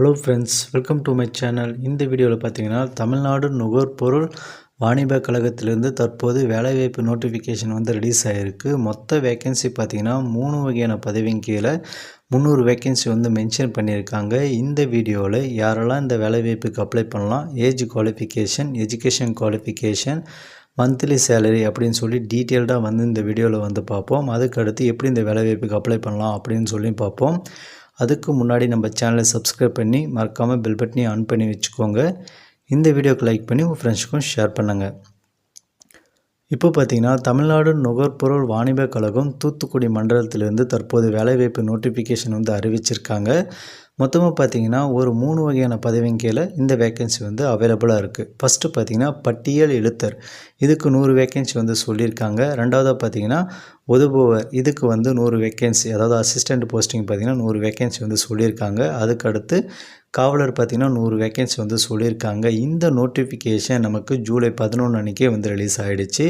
Hello friends welcome to my channel இந்த வீடியோவில் பார்த்தீங்கன்னா தமிழ்நாடு நுகர்பொருள் வாணிப கழகத்திலிருந்து தற்போது வேலைவாய்ப்பு நோட்டிஃபிகேஷன் வந்து ரிலீஸ் ஆகிருக்கு மொத்த வேக்கன்சி பார்த்தீங்கன்னா மூணு வகையான பதவியின் கீழே முந்நூறு வேக்கன்சி வந்து மென்ஷன் பண்ணியிருக்காங்க. இந்த வீடியோவில் யாரெல்லாம் இந்த வேலைவாய்ப்புக்கு அப்ளை பண்ணலாம் age qualification education qualification monthly salary அப்படின்னு சொல்லி டீட்டெயில்டாக வந்து இந்த வீடியோவில் வந்து பார்ப்போம். அதுக்கடுத்து எப்படி இந்த வேலைவாய்ப்புக்கு அப்ளை பண்ணலாம் அப்படின்னு சொல்லி பார்ப்போம். அதுக்கு முன்னாடி நம்ம சேனலை சப்ஸ்கிரைப் பண்ணி மறக்காமல் பெல் பட்டனையும் ஆன் பண்ணி வச்சுக்கோங்க. இந்த வீடியோக்கு லைக் பண்ணி உங்கள் ஃப்ரெண்ட்ஸுக்கும் ஷேர் பண்ணுங்கள் இப்போ பார்த்தீங்கன்னா தமிழ்நாடு நுகர்பொருள் வாணிப கழகம் தூத்துக்குடி மண்டலத்திலிருந்து தற்போது வேலைவாய்ப்பு நோட்டிஃபிகேஷன் வந்து அறிவிச்சிருக்காங்க. மொத்தமாக பார்த்தீங்கன்னா ஒரு மூணு வகையான பதவியின் கீழே இந்த வேக்கன்சி வந்து அவைலபிளாக இருக்குது ஃபஸ்ட்டு பார்த்தீங்கன்னா பட்டியல் எழுத்தர். இதுக்கு நூறு வேக்கன்சி வந்து சொல்லியிருக்காங்க. ரெண்டாவதாக பார்த்தீங்கன்னா உதவுவர் இதுக்கு வந்து நூறு வேக்கன்சி அதாவது அசிஸ்டண்ட் போஸ்டிங் பார்த்திங்கன்னா நூறு வேக்கன்சி வந்து சொல்லியிருக்காங்க. அதுக்கடுத்து காவலர் பார்த்திங்கன்னா நூறு வேக்கன்சி வந்து சொல்லியிருக்காங்க. இந்த நோட்டிஃபிகேஷன் நமக்கு ஜூலை பதினொன்று அன்றைக்கே வந்து ரிலீஸ் ஆகிடுச்சு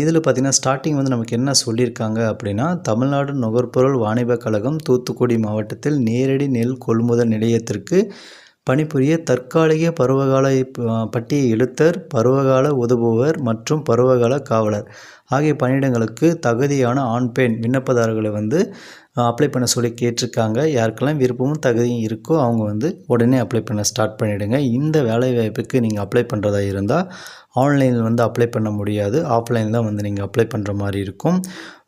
இதில் பார்த்திங்கன்னா ஸ்டார்டிங் வந்து நமக்கு என்ன சொல்லியிருக்காங்க அப்படின்னா தமிழ்நாடு நுகர்பொருள் வாணிப கழகம் தூத்துக்குடி மாவட்டத்தில் நேரடி நெல் கொள்முதல் நிலையத்திற்கு பணிபுரிய தற்காலிக பருவகால பட்டிய எழுத்தர் பருவகால உதவுவர் மற்றும் பருவகால காவலர் ஆகிய பணியிடங்களுக்கு தகுதியான ஆண் பெண் விண்ணப்பதாரர்களை வந்து அப்ளை பண்ண சொல்லி கேட்டிருக்காங்க. யாருக்கெல்லாம் விருப்பமும் தகுதியும் இருக்கோ அவங்க வந்து உடனே அப்ளை பண்ண ஸ்டார்ட் பண்ணிவிடுங்க இந்த வேலைவாய்ப்புக்கு நீங்கள் அப்ளை பண்ணுறதா இருந்தால் ஆன்லைனில் வந்து அப்ளை பண்ண முடியாது. ஆஃப்லைனில் தான் வந்து நீங்கள் அப்ளை பண்ணுற மாதிரி இருக்கும்.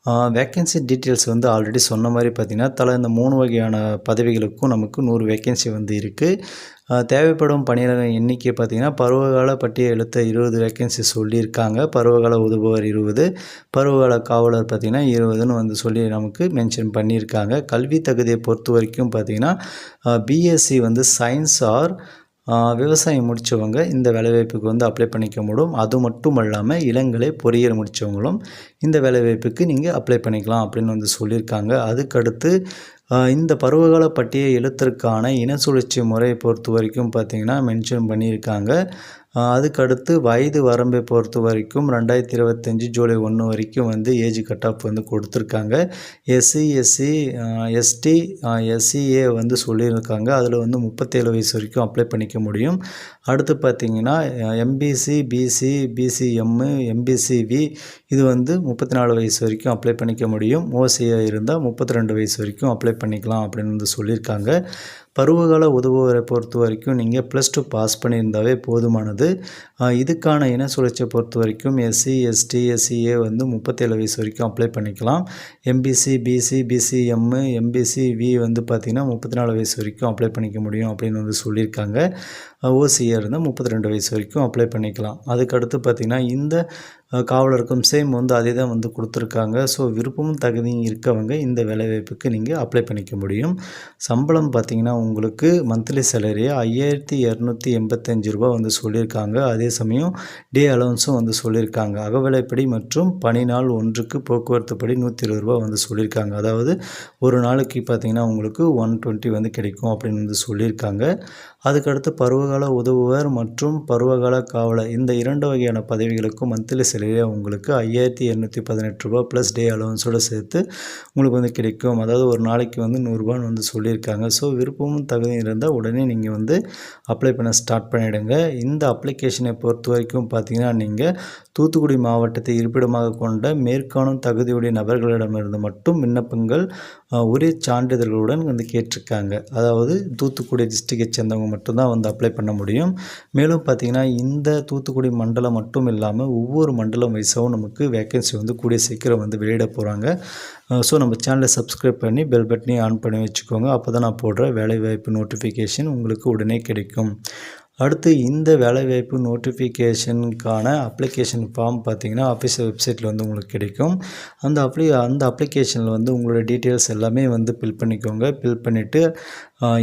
வேக்கன்சி டீட்டெயில்ஸ் வந்து ஆல்ரெடி சொன்ன மாதிரி பார்த்திங்கன்னா தலை இந்த மூணு வகையான பதவிகளுக்கும் நமக்கு நூறு வேக்கன்சி வந்து இருக்குது தேவைப்படும் பணியாளர் எண்ணிக்கை பார்த்திங்கன்னா பருவகால பட்டியல் எழுத்த இருபது வேக்கன்சி சொல்லியிருக்காங்க. பருவகால உதவுவர் இருபது பருவகால காவலர் பார்த்திங்கன்னா இருபதுன்னு வந்து சொல்லி நமக்கு மென்ஷன் பண்ணியிருக்காங்க. கல்வி தகுதியை பொறுத்த வரைக்கும் பார்த்திங்கன்னா பிஎஸ்சி வந்து சயின்ஸ் ஆர் விவசாயம் முடித்தவங்க இந்த வேலைவாய்ப்புக்கு வந்து அப்ளை பண்ணிக்க முடியும் அது மட்டும் இல்லாமல் இளங்கலை பொறியியல் முடித்தவங்களும் இந்த வேலைவாய்ப்புக்கு நீங்கள் அப்ளை பண்ணிக்கலாம் அப்படின்னு வந்து சொல்லியிருக்காங்க. அதுக்கடுத்து இந்த பருவகால பட்டியல் எழுத்திற்கான இன சுழற்சி முறையை பொறுத்த வரைக்கும் பார்த்திங்கன்னா மென்ஷன் பண்ணியிருக்காங்க. அதுக்கடுத்து வயது வரம்பை பொறுத்த வரைக்கும் ரெண்டாயிரத்தி இருபத்தஞ்சி ஜூலை ஒன்று வரைக்கும் வந்து ஏஜ் கட் ஆஃப் வந்து கொடுத்துருக்காங்க. எஸ்சி எஸ்சி எஸ்டி எஸ்சிஏ வந்து சொல்லியிருக்காங்க. அதில் வந்து முப்பத்தேழு வயசு வரைக்கும் அப்ளை பண்ணிக்க முடியும். அடுத்து பார்த்திங்கன்னா எம்பிசி பிசி பிசிஎம்மு எம்பிசிவி இது வந்து முப்பத்தி நாலு வயசு வரைக்கும் அப்ளை பண்ணிக்க முடியும். ஓசியாக இருந்தால் முப்பத்தி ரெண்டு வயசு வரைக்கும் அப்ளை பண்ணிக்கலாம் அப்படின்னு வந்து சொல்லியிருக்காங்க. பருவகால உதவுவரை பொறுத்த வரைக்கும் நீங்கள் ப்ளஸ் டூ பாஸ் பண்ணியிருந்தாவே போதுமானது. இதுக்கான இன சுழற்சியை பொறுத்த வரைக்கும் எஸ்சி எஸ்டி எஸ்சிஏ வந்து முப்பத்தேழு வயசு வரைக்கும் அப்ளை பண்ணிக்கலாம். MBC BC BCM MBC we வந்து பார்த்திங்கன்னா முப்பத்தி நாலு வயசு வரைக்கும் அப்ளை பண்ணிக்க முடியும் அப்படின்னு வந்து சொல்லியிருக்காங்க. ஓசியாக இருந்தால் முப்பத்தி ரெண்டு வயசு வரைக்கும் அப்ளை பண்ணிக்கலாம். அதுக்கடுத்து பார்த்திங்கன்னா இந்த காவலருக்கும் சேம் வந்து அதே தான் வந்து கொடுத்துருக்காங்க. ஸோ விருப்பமும் தகுதியும் இருக்கவங்க இந்த வேலைவாய்ப்புக்கு நீங்கள் அப்ளை பண்ணிக்க முடியும். சம்பளம் பார்த்திங்கன்னா உங்களுக்கு மந்த்லி சேலரி ஐயாயிரத்தி இரநூத்தி எண்பத்தஞ்சு ரூபா வந்து சொல்லியிருக்காங்க அதே சமயம் டே அலவன்ஸும் வந்து சொல்லியிருக்காங்க அகவிலைப்படி மற்றும் பனி நாள் ஒன்றுக்கு போக்குவரத்து படி நூற்றி இருபது ரூபா வந்து சொல்லியிருக்காங்க அதாவது ஒரு நாளைக்கு பார்த்திங்கன்னா உங்களுக்கு ஒன் டுவெண்ட்டி வந்து கிடைக்கும் அப்படின்னு வந்து சொல்லியிருக்காங்க அதுக்கடுத்து பருவ பருவகால உதவுவர் மற்றும் பருவகால காவலர். இந்த இரண்டு வகையான பதவிகளுக்கும் மந்த்லி சேலரியாக உங்களுக்கு ஐயாயிரத்தி எண்ணூற்றி பதினெட்டு ரூபா ப்ளஸ் டே அலவன்ஸோடு சேர்த்து உங்களுக்கு வந்து கிடைக்கும். அதாவது ஒரு நாளைக்கு வந்து நூறுரூபான்னு வந்து சொல்லியிருக்காங்க. ஸோ விருப்பமும் தகுதியும் இருந்தால் உடனே நீங்கள் வந்து அப்ளை பண்ண ஸ்டார்ட் பண்ணிவிடுங்க இந்த அப்ளிகேஷனை பொறுத்த வரைக்கும் பார்த்தீங்கன்னா நீங்கள் தூத்துக்குடி மாவட்டத்தை இருப்பிடமாக கொண்ட மேற்காணும் தகுதியுடைய நபர்களிடமிருந்து மட்டும் விண்ணப்பங்கள் உரிய சான்றிதழ்களுடன் வந்து கேட்டிருக்காங்க. அதாவது தூத்துக்குடி டிஸ்ட்ரிக்டை சேர்ந்தவங்க மட்டும்தான் வந்து அப்ளை பண்ண முடியும். மேலும் பார்த்திங்கன்னா இந்த தூத்துக்குடி மண்டலம் மட்டும் இல்லாமல் ஒவ்வொரு மண்டலம் வயசாகவும் நமக்கு வேக்கன்சி வந்து கூடிய சீக்கிரம் வந்து வெளியிட போகிறாங்க ஸோ நம்ம சேனலை சப்ஸ்கிரைப் பண்ணி பெல் பட்டனையும் ஆன் பண்ணி வச்சுக்கோங்க. அப்போ தான் நான் போடுற வேலைவாய்ப்பு நோட்டிஃபிகேஷன் உங்களுக்கு உடனே கிடைக்கும். அடுத்து இந்த வேலைவாய்ப்பு நோட்டிஃபிகேஷனுக்கான அப்ளிகேஷன் ஃபார்ம் பார்த்தீங்கன்னா ஆஃபீஸ் வெப்சைட்டில் வந்து உங்களுக்கு கிடைக்கும். அந்த அப்ளி அந்த அப்ளிகேஷனில் வந்து உங்களோட டீட்டெயில்ஸ் எல்லாமே வந்து ஃபில் பண்ணிக்கோங்க. ஃபில் பண்ணிவிட்டு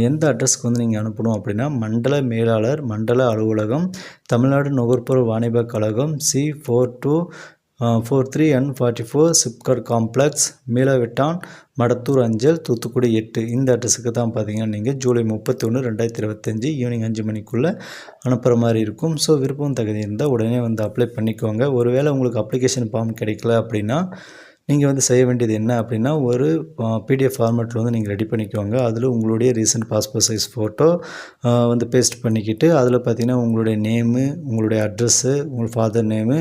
எந்த அட்ரஸ்க்கு வந்து நீங்கள் அனுப்பணும் அப்படின்னா மண்டல மேலாளர் மண்டல அலுவலகம் தமிழ்நாடு நுகர்ப்புற வாணிப கழகம் C four two four three and forty four SIPCOT complex Meelavittan Madathur அஞ்சல் தூத்துக்குடி எட்டு. இந்த அட்ரஸுக்கு தான் பார்த்தீங்கன்னா நீங்கள் ஜூலை முப்பத்தி ஒன்று ரெண்டாயிரத்தி இருபத்தஞ்சி ஈவினிங் அஞ்சு மணிக்குள்ளே அனுப்புகிற மாதிரி இருக்கும். ஸோ விருப்பம் தகுதி இருந்தால் உடனே வந்து அப்ளை பண்ணிக்கோங்க. ஒருவேளை உங்களுக்கு அப்ளிகேஷன் ஃபார்ம் கிடைக்கல அப்படின்னா நீங்கள் வந்து செய்ய வேண்டியது என்ன அப்படின்னா ஒரு பிடிஎஃப் ஃபார்மேட்டில் வந்து நீங்கள் ரெடி பண்ணிக்கோங்க. அதில் உங்களுடைய ரீசன்ட் பாஸ்போர்ட் சைஸ் ஃபோட்டோ வந்து பேஸ்ட் பண்ணிக்கிட்டு அதில் பார்த்தீங்கன்னா உங்களுடைய நேமு உங்களுடைய அட்ரஸ்ஸு உங்கள் ஃபாதர் நேமு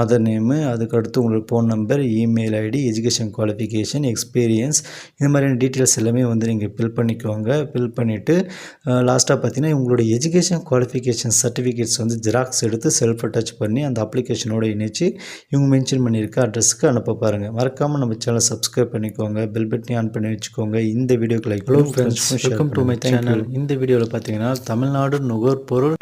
மதர் நேமு அதுக்கடுத்து உங்களுடைய phone number email ID education qualification experience இந்த மாதிரியான டீட்டெயில்ஸ் எல்லாமே வந்து நீங்கள் ஃபில் பண்ணிக்கோங்க. ஃபில் பண்ணிவிட்டு லாஸ்ட்டாக பார்த்தீங்கன்னா உங்களுடைய எஜுகேஷன் குவாலிஃபிகேஷன் சர்டிஃபிகேட்ஸ் வந்து ஜெராக்ஸ் எடுத்து செல்ஃப் அட்டாச் பண்ணி அந்த அப்ளிகேஷனோட இணைச்சி இவங்க மென்ஷன் பண்ணியிருக்க அட்ரஸுக்கு அனுப்ப பாருங்கள் மறக்காமல் நம்ம சேனலை சப்ஸ்கிரைப் பண்ணிக்கோங்க பெல் பட்டனி ஆன் பண்ணி வச்சுக்கோங்க. இந்த வீடியோக்கு like Hello friends, welcome to my channel. இந்த வீடியோவில் பார்த்தீங்கன்னா தமிழ்நாடு நுகர்பொருள்